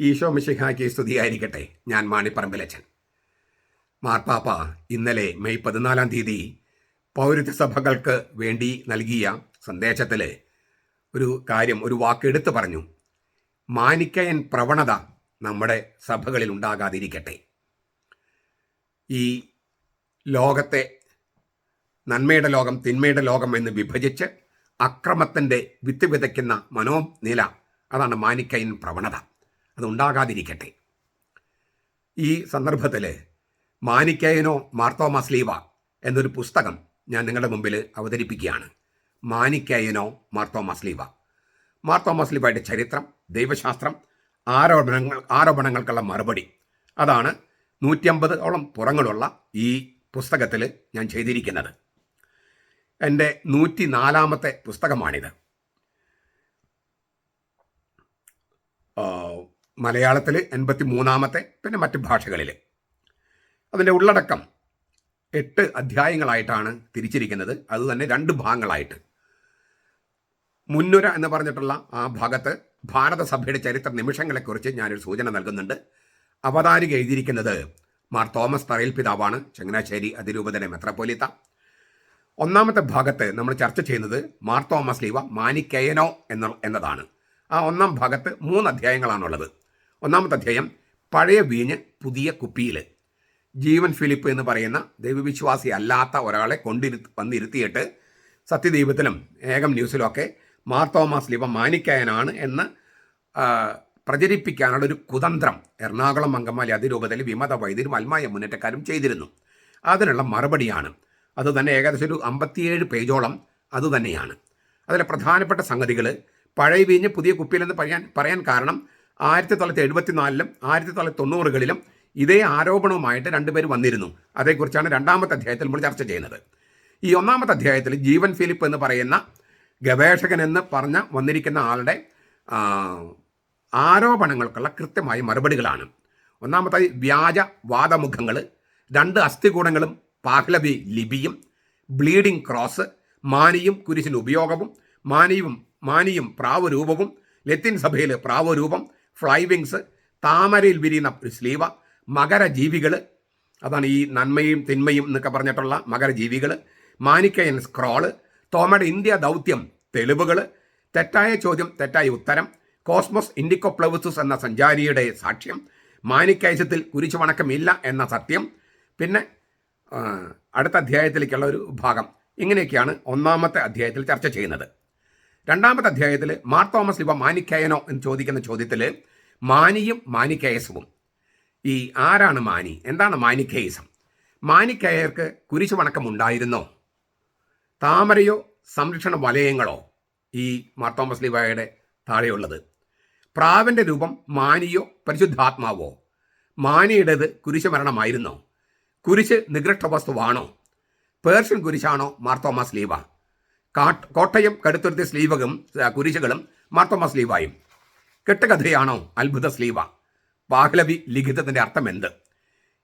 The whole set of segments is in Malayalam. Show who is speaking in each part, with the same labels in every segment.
Speaker 1: ഈശോ മിശിഹായ്ക്ക് സ്തുതിയായിരിക്കട്ടെ. ഞാൻ മാണിപ്പറമ്പിലച്ചൻ. മാർപ്പാപ്പ ഇന്നലെ മെയ് പതിനാലാം തീയതി പൗരത്വ സഭകൾക്ക് വേണ്ടി നൽകിയ സന്ദേശത്തിൽ ഒരു കാര്യം ഒരു വാക്ക് എടുത്തു പറഞ്ഞു. മാനിക്കയൻ പ്രവണത നമ്മുടെ സഭകളിൽ ഉണ്ടാകാതിരിക്കട്ടെ. ഈ ലോകത്തെ നന്മയുടെ ലോകം തിന്മയുടെ ലോകം എന്ന് വിഭജിച്ച് അക്രമത്തിന്റെ വിത്ത് വിതയ്ക്കുന്ന മനോനില അതാണ് മാനിക്കയൻ പ്രവണത. അത് ഉണ്ടാകാതിരിക്കട്ടെ ഈ സന്ദർഭത്തിൽ മാനിക്കയനോ മാർത്തോമ സ്ലീവ എന്നൊരു പുസ്തകം ഞാൻ നിങ്ങളുടെ മുമ്പിൽ അവതരിപ്പിക്കുകയാണ്. മാനിക്കയനോ മാർത്തോമ സ്ലീവ മാർത്തോമ സ്ലീവയുടെ ചരിത്രം ദൈവശാസ്ത്രം ആരോപണങ്ങൾ ആരോപണങ്ങൾക്കുള്ള മറുപടി. അതാണ് നൂറ്റിയമ്പതോളം പുറങ്ങളുള്ള ഈ പുസ്തകത്തിൽ ഞാൻ ചെയ്തിരിക്കുന്നത്. എന്റെ നൂറ്റി നാലാമത്തെ പുസ്തകമാണിത് മലയാളത്തിൽ എൺപത്തി മൂന്നാമത്തെ പിന്നെ മറ്റ് ഭാഷകളിൽ അതിന്റെ ഉള്ളടക്കം എട്ട് അധ്യായങ്ങളായിട്ടാണ് തിരിച്ചിരിക്കുന്നത്. അതുതന്നെ രണ്ട് ഭാഗങ്ങളായിട്ട്. മുന്നുര എന്ന് പറഞ്ഞിട്ടുള്ള ആ ഭാഗത്ത് ഭാരതസഭയുടെ ചരിത്ര നിമിഷങ്ങളെക്കുറിച്ച് ഞാനൊരു സൂചന നൽകുന്നുണ്ട്. അവതാരിക എഴുതിയിരിക്കുന്നത് മാർ തോമസ് തറയിൽ പിതാവാണ്. ചങ്ങനാശ്ശേരി അതിരൂപതയുടെ മെത്രപ്പോലിത്ത. ഒന്നാമത്തെ ഭാഗത്ത് നമ്മൾ ചർച്ച ചെയ്യുന്നത് മാർ തോമസ് ലീവ മാനിക്കയനോ എന്ന എന്നതാണ്. ആ ഒന്നാം ഭാഗത്ത് മൂന്ന് അധ്യായങ്ങളാണുള്ളത്. ഒന്നാമത്തെ അധ്യായം പഴയ വീഞ്ഞ് പുതിയ കുപ്പിയിൽ ജീവൻ ഫിലിപ്പ് എന്ന് പറയുന്ന ദൈവവിശ്വാസി അല്ലാത്ത ഒരാളെ കൊണ്ടിരു വന്നിരുത്തിയിട്ട് സത്യദൈവത്തിലും ഏകം ന്യൂസിലുമൊക്കെ മാർ തോമസ് ലീവ മാനിക്കയനാണ് എന്ന് പ്രചരിപ്പിക്കാനുള്ള ഒരു കുതന്ത്രം എറണാകുളം അങ്കമാലി അതിരൂപതയിൽ വിമത വൈദ്യരും അൽമായ മുന്നേറ്റക്കാരും ചെയ്തിരുന്നു. അതിനുള്ള മറുപടിയാണ്. അത് തന്നെ ഏകദേശം ഒരു അമ്പത്തിയേഴ് പേജോളം അതുതന്നെയാണ് അതിലെ പ്രധാനപ്പെട്ട സംഗതികൾ പഴയ വീഞ്ഞ് പുതിയ കുപ്പിയിലെന്ന് പറയാൻ പറയാൻ കാരണം ആയിരത്തി തൊള്ളായിരത്തി എഴുപത്തിനാലിലും ആയിരത്തി തൊള്ളായിരത്തി തൊണ്ണൂറുകളിലും ഇതേ ആരോപണവുമായിട്ട് രണ്ടുപേർ വന്നിരുന്നു. അതേക്കുറിച്ചാണ് രണ്ടാമത്തെ അധ്യായത്തിൽ നമ്മൾ ചർച്ച ചെയ്യുന്നത്. ഈ ഒന്നാമത്തെ അധ്യായത്തിൽ ജീവൻ ഫിലിപ്പ് എന്ന് പറയുന്ന ഗവേഷകൻ എന്ന് പറഞ്ഞ വന്നിരിക്കുന്ന ആളുടെ ആരോപണങ്ങൾക്കുള്ള കൃത്യമായ മറുപടികളാണ്. ഒന്നാമത്തെ വ്യാജ വാദമുഖങ്ങൾ രണ്ട് അസ്ഥികൂടങ്ങളും പാഹ്ലവി ലിപിയും ബ്ലീഡിംഗ് ക്രോസ് മാനിയും കുരിശിന്റെ ഉപയോഗവും മാനിയും മാനിയും പ്രാവരൂപവും ലത്തിൻ സഭയിലെ പ്രാവരൂപം ഫ്ലൈവിങ്സ് താമരയിൽ വിരിയുന്ന ഒരു സ്ലീവ മകരജീവികൾ അതാണ് ഈ നന്മയും തിന്മയും എന്നൊക്കെ പറഞ്ഞിട്ടുള്ള മകരജീവികൾ മാനിക്കയൻ സ്ക്രോൾ തോമയുടെ ഇന്ത്യ ദൗത്യം തെളിവുകൾ തെറ്റായ ചോദ്യം തെറ്റായ ഉത്തരം കോസ്മോസ് ഇൻഡിക്കോപ്ലവസുസ് എന്ന സഞ്ചാരിയുടെ സാക്ഷ്യം മാനിക്കയശത്തിൽ കുരിശു വണക്കമില്ല എന്ന സത്യം പിന്നെ അടുത്ത അധ്യായത്തിലേക്കുള്ള ഒരു ഭാഗം. ഇങ്ങനെയൊക്കെയാണ് ഒന്നാമത്തെ അധ്യായത്തിൽ ചർച്ച ചെയ്യുന്നത്. രണ്ടാമത്തെ അധ്യായത്തിൽ മാർ തോമസ് ലിവ മാനിക്കയനോ എന്ന് ചോദിക്കുന്ന ചോദ്യത്തിൽ മാനിയും മാനിക്കയസവും. ഈ ആരാണ് മാനി? എന്താണ് മാനിക്കയസം? മാനിക്കയർക്ക് കുരിശു വണക്കം ഉണ്ടായിരുന്നോ താമരയോ സംരക്ഷണ വലയങ്ങളോ? ഈ മാർ തോമസ് ലിവയുടെ താഴെയുള്ളത്. പ്രാവിന്റെ രൂപം മാനിയോ പരിശുദ്ധാത്മാവോ? മാനിയുടേത് കുരിശുമരണമായിരുന്നോ? കുരിശ് നികൃഷ്ട വസ്തുവാണോ പേർഷ്യൻ കുരിശാണോ മാർത്തോമാസ് ലീവ കോട്ടയം കടുത്തുരുത്തി സ്ലീവകും കുരിശുകളും മാർത്തോമ സ്ലീവായും. കെട്ടുകഥയാണോ അത്ഭുത സ്ലീവ? പാഹ്ലവി ലിഖിതത്തിന്റെ അർത്ഥം എന്ത്?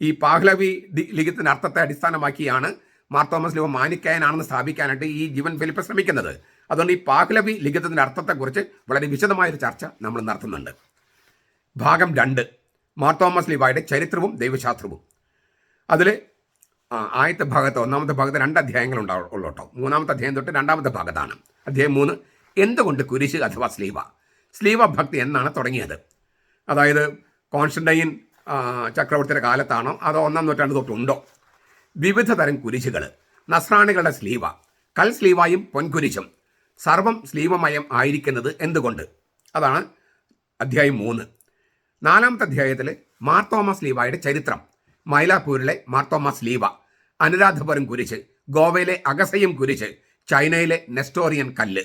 Speaker 1: ഈ പാഹ്ലവി ലിഖിതത്തിന്റെ അർത്ഥത്തെ അടിസ്ഥാനമാക്കിയാണ് മാർത്തോമസ് ലീവ മാനിക്കായനാണെന്ന് സ്ഥാപിക്കാനായിട്ട് ഈ ജീവൻ ഫിലിപ്പ് ശ്രമിക്കുന്നത്. അതുകൊണ്ട് ഈ പാഹ്ലവി ലിഖിതത്തിന്റെ അർത്ഥത്തെക്കുറിച്ച് വളരെ വിശദമായൊരു ചർച്ച നമ്മൾ നടത്തുന്നുണ്ട്. ഭാഗം രണ്ട്. മാർത്തോമസ് ലീവായുടെ ചരിത്രവും ദൈവശാസ്ത്രവും. അതിൽ ആദ്യത്തെ ഭാഗത്ത് ഒന്നാമത്തെ ഭാഗത്ത് രണ്ട് അധ്യായങ്ങൾ ഉണ്ടാവുള്ളൂ കേട്ടോ മൂന്നാമത്തെ അധ്യായം തൊട്ട് രണ്ടാമത്തെ ഭാഗത്താണ്. അധ്യായം മൂന്ന് എന്തുകൊണ്ട് കുരിശ് അഥവാ സ്ലീവ? സ്ലീവ ഭക്തി എന്നാണ് തുടങ്ങിയത്. അതായത് കോൺസ്റ്റന്റൈൻ ചക്രവർത്തിയുടെ കാലത്താണോ അതോ ഒന്നാം നൂറ്റാണ്ട് തൊട്ടുണ്ടോ വിവിധ തരം കുരിശുകൾ നസ്രാണികളുടെ സ്ലീവ. കൽ സ്ലീവായും പൊൻകുരിശും. സർവം സ്ലീവമയം ആയിരിക്കുന്നത് എന്തുകൊണ്ട്? അതാണ് അധ്യായം മൂന്ന്. നാലാമത്തെ അധ്യായത്തിൽ മാർത്തോമ സ്ലീവായുടെ ചരിത്രം. മൈലാപ്പൂരിലെ മാർത്തോമ ലീവ അനുരാധപുരം കുരിശ് ഗോവയിലെ അഗസയും കുരിശ് ചൈനയിലെ നെസ്റ്റോറിയൻ കല്ല്.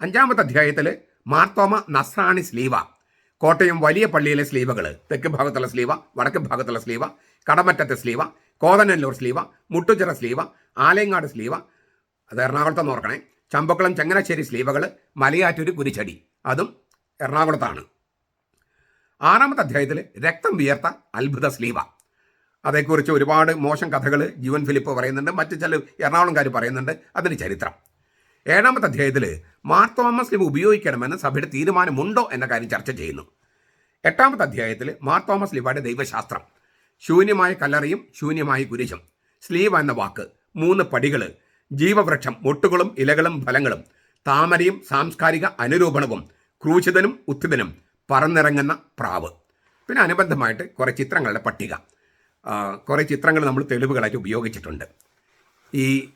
Speaker 1: അഞ്ചാമത്തെ അധ്യായത്തിൽ മാർത്തോമ നസ്രാണി സ്ലീവ കോട്ടയം വലിയ പള്ളിയിലെ സ്ലീവകൾ തെക്ക് ഭാഗത്തുള്ള സ്ലീവ വടക്ക് ഭാഗത്തുള്ള സ്ലീവ കടമറ്റത്തെ സ്ലീവ കോതനല്ലൂർ സ്ലീവ മുട്ടുചിറ സ്ലീവ ആലയങ്ങാട് സ്ലീവ അത് എറണാകുളത്ത് നോർക്കണേ ചമ്പക്കുളം ചങ്ങനാശ്ശേരി സ്ലീവകൾ മലയാറ്റൂര് കുരിച്ചടി അതും എറണാകുളത്താണ്. ആറാമത്തെ അധ്യായത്തിൽ രക്തം വിയർത്ത അത്ഭുത സ്ലീവ. അതേക്കുറിച്ച് ഒരുപാട് മോശം കഥകൾ ജീവൻ ഫിലിപ്പ് പറയുന്നുണ്ട്. മറ്റു ചില എറണാകുളംകാർ പറയുന്നുണ്ട്. അതിന് ചരിത്രം. ഏഴാമത്തെ അധ്യായത്തിൽ മാർ തോമസ് ലിവ് ഉപയോഗിക്കണമെന്ന് സഭയുടെ തീരുമാനമുണ്ടോ എന്ന കാര്യം ചർച്ച ചെയ്യുന്നു. എട്ടാമത്തെ അധ്യായത്തിൽ മാർ തോമസ് ലിബായുടെ ദൈവശാസ്ത്രം. ശൂന്യമായ കല്ലറിയും ശൂന്യമായ കുരിശും. സ്ലീവ എന്ന വാക്ക്. മൂന്ന് പടികൾ ജീവവൃക്ഷം മൊട്ടുകളും ഇലകളും ഫലങ്ങളും. താമരയും സാംസ്കാരിക അനുരൂപണവും. ക്രൂശിതനും ഉത്തിതനും പറന്നിറങ്ങുന്ന പ്രാവ്. പിന്നെ അനുബന്ധമായിട്ട് കുറേ ചിത്രങ്ങളുടെ പട്ടിക. കുറേ ചിത്രങ്ങൾ നമ്മൾ തെളിവുകളായിട്ട് ഉപയോഗിച്ചിട്ടുണ്ട്. ഈ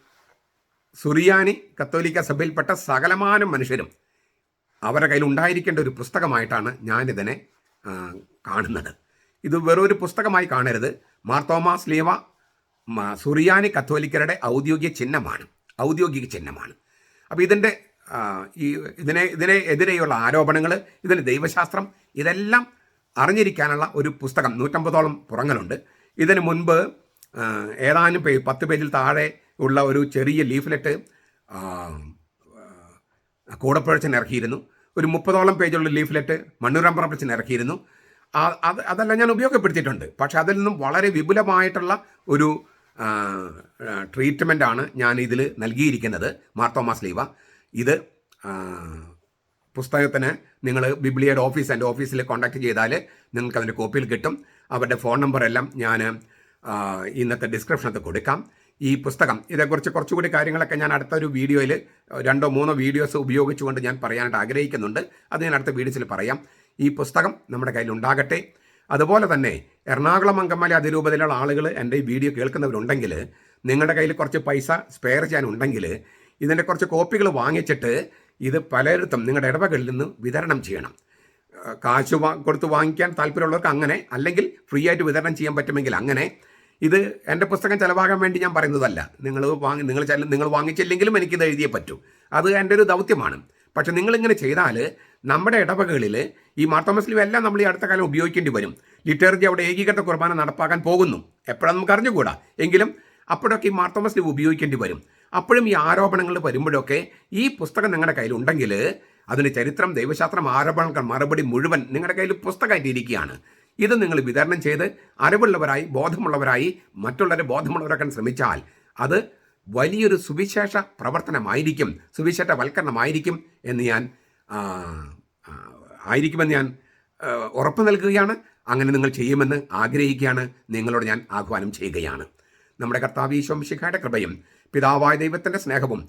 Speaker 1: സുറിയാനി കത്തോലിക്ക സഭയിൽപ്പെട്ട സകലമാനം മനുഷ്യരും അവരുടെ കയ്യിൽ ഉണ്ടായിരിക്കേണ്ട ഒരു പുസ്തകമായിട്ടാണ് ഞാനിതിനെ കാണുന്നത്. ഇത് വെറൊരു പുസ്തകമായി കാണരുത്. മാർത്തോമാസ് ലീവ സുറിയാനി കത്തോലിക്കരുടെ ഔദ്യോഗിക ചിഹ്നമാണ്. ഔദ്യോഗിക ചിഹ്നമാണ്. അപ്പോൾ ഇതിന്റെ ഈ ഇതിനെ ഇതിനെ എതിരെയുള്ള ആരോപണങ്ങൾ ഇതിന് ദൈവശാസ്ത്രം ഇതെല്ലാം അറിഞ്ഞിരിക്കാനുള്ള ഒരു പുസ്തകം നൂറ്റമ്പതോളം പുറങ്ങളുണ്ട്. ഇതിന് മുൻപ് ഏതാനും പേ പത്ത് പേജിൽ താഴെ ഉള്ള ഒരു ചെറിയ ലീഫ്ലെറ്റ് കൂടപ്പുഴച്ചൻ ഇറക്കിയിരുന്നു. ഒരു മുപ്പതോളം പേജുള്ള ലീഫ്ലെറ്റ് മണ്ണൂരമ്പറപ്പച്ചൻ ഇറക്കിയിരുന്നു. അത് അതെല്ലാം ഞാൻ ഉപയോഗപ്പെടുത്തിയിട്ടുണ്ട്. പക്ഷെ അതിൽ നിന്നും വളരെ വിപുലമായിട്ടുള്ള ഒരു ട്രീറ്റ്മെന്റ് ആണ് ഞാൻ ഇതിൽ നൽകിയിരിക്കുന്നത്. മാർത്തോമാസ് ലീവ ഇത് പുസ്തകത്തിന് നിങ്ങൾ ബിബ്ലിയയുടെ ഓഫീസ് എന്റെ ഓഫീസിൽ കോൺടാക്ട് ചെയ്താൽ നിങ്ങൾക്ക് അതിന്റെ കോപ്പിയിൽ കിട്ടും. അവരുടെ ഫോൺ നമ്പർ എല്ലാം ഞാൻ ഇന്നത്തെ ഡിസ്ക്രിപ്ഷനകത്ത് കൊടുക്കാം. ഈ പുസ്തകം ഇതേക്കുറിച്ച് കുറച്ചുകൂടി കാര്യങ്ങളൊക്കെ ഞാൻ അടുത്ത ഒരു വീഡിയോയിൽ രണ്ടോ മൂന്നോ വീഡിയോസ് ഉപയോഗിച്ചുകൊണ്ട് ഞാൻ പറയാനായിട്ട് ആഗ്രഹിക്കുന്നുണ്ട്. അത് ഞാൻ അടുത്ത വീഡിയോസിൽ പറയാം. ഈ പുസ്തകം നമ്മുടെ കയ്യിൽ ഉണ്ടാകട്ടെ. അതുപോലെ തന്നെ എറണാകുളം അങ്കമാലി അതിരൂപതയിലുള്ള ആളുകൾ എന്റെ ഈ വീഡിയോ കേൾക്കുന്നവരുണ്ടെങ്കിൽ നിങ്ങളുടെ കയ്യിൽ കുറച്ച് പൈസ സ്പെയർ ചെയ്യാനുണ്ടെങ്കിൽ ഇതിന്റെ കുറച്ച് കോപ്പികൾ വാങ്ങിച്ചിട്ട് ഇത് പലയിടത്തും നിങ്ങളുടെ ഇടവകളിൽ നിന്ന് വിതരണം ചെയ്യണം. കാശ് കൊടുത്ത് വാങ്ങിക്കാൻ താല്പര്യമുള്ളവർക്ക് അങ്ങനെ അല്ലെങ്കിൽ ഫ്രീ ആയിട്ട് വിതരണം ചെയ്യാൻ പറ്റുമെങ്കിൽ അങ്ങനെ. ഇത് എന്റെ പുസ്തകം ചിലവാകാൻ വേണ്ടി ഞാൻ പറയുന്നതല്ല. നിങ്ങൾ വാങ്ങി നിങ്ങൾ നിങ്ങൾ വാങ്ങിച്ചില്ലെങ്കിലും എനിക്കിത് എഴുതിയേ പറ്റൂ. അത് എന്റെ ഒരു ദൗത്യമാണ്. പക്ഷെ നിങ്ങളിങ്ങനെ ചെയ്താൽ നമ്മുടെ ഇടവകകളിൽ ഈ മാർത്തോമസ്ലിം എല്ലാം നമ്മൾ ഈ അടുത്ത കാലം ഉപയോഗിക്കേണ്ടി വരും. ലിറ്റർജി അവിടെ ഏകീകൃത കുർബാന നടപ്പാക്കാൻ പോകുന്നു. എപ്പോഴാണ് നമുക്ക് അറിഞ്ഞുകൂടാ? എങ്കിലും അപ്പോഴൊക്കെ ഈ മാർത്തോമസ്ലിം ഉപയോഗിക്കേണ്ടി വരും. അപ്പോഴും ഈ ആരോപണങ്ങൾ വരുമ്പോഴൊക്കെ ഈ പുസ്തകം നിങ്ങളുടെ കയ്യിലുണ്ടെങ്കിൽ അതിന് ചരിത്രം ദൈവശാസ്ത്രം ആരോപണങ്ങൾ മറുപടി മുഴുവൻ നിങ്ങളുടെ കയ്യിൽ പുസ്തകമായിട്ട് ഇരിക്കുകയാണ്. ഇത് നിങ്ങൾ വിതരണം ചെയ്ത് അറിവുള്ളവരായി ബോധമുള്ളവരായി മറ്റുള്ളവരെ ബോധമുള്ളവരാക്കാൻ ശ്രമിച്ചാൽ അത് വലിയൊരു സുവിശേഷ പ്രവർത്തനമായിരിക്കും സുവിശേഷവൽക്കരണമായിരിക്കും എന്ന് ഞാൻ ആയിരിക്കുമെന്ന് ഞാൻ ഉറപ്പ് നൽകുകയാണ്. അങ്ങനെ നിങ്ങൾ ചെയ്യുമെന്ന് ആഗ്രഹിക്കുകയാണ്. നിങ്ങളോട് ഞാൻ ആഹ്വാനം ചെയ്യുകയാണ്. നമ്മുടെ കർത്താവ് ഈശോമിശിഖയുടെ കൃപയും പിതാവായ ദൈവത്തിന്റെ സ്നേഹവും